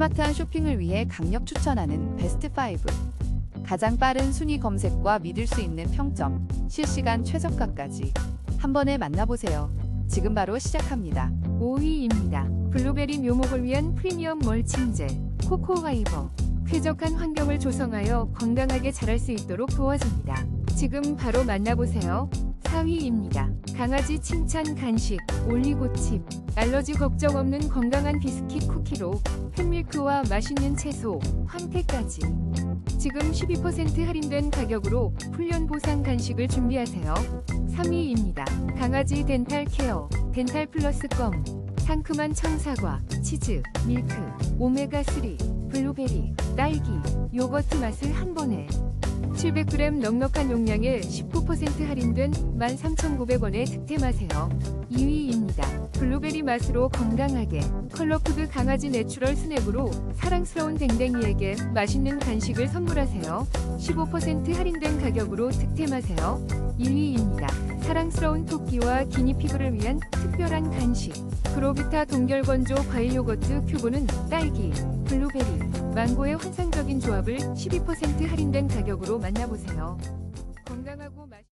스마트한 쇼핑을 위해 강력 추천하는 베스트 5. 가장 빠른 순위 검색과 믿을 수 있는 평점, 실시간 최저가까지 한 번에 만나보세요. 지금 바로 시작합니다. 5위입니다. 블루베리 묘목을 위한 프리미엄 멀칭제 코코와이버 쾌적한 환경을 조성하여 건강하게 자랄 수 있도록 도와줍니다. 지금 바로 만나보세요. 4위입니다. 강아지 칭찬 간식 올리고칩 알러지 걱정 없는 건강한 비스킷 쿠키로 팬밀크와 맛있는 채소 황태까지 지금 12% 할인된 가격으로 훈련 보상 간식을 준비하세요. 3위입니다. 강아지 덴탈 케어 덴탈 플러스 껌 상큼한 청사과, 치즈, 밀크, 오메가3, 블루베리, 딸기, 요거트 맛을 한 번에 700g 넉넉한 용량에 19% 할인된 13,900원에 득템하세요. 2위입니다. 블루베리 맛으로 건강하게 컬러푸드 강아지 내추럴 스낵으로 사랑스러운 댕댕이에게 맛있는 간식을 선물하세요. 15% 할인된 가격으로 득템하세요. 1위입니다. 사랑스러운 토끼와 기니피그를 위한 특별한 간식. 그로비타 동결건조 과일 요거트 큐브는 딸기, 블루베리, 망고의 환상적인 조합을 12% 할인된 가격으로 만나보세요. 건강하고 맛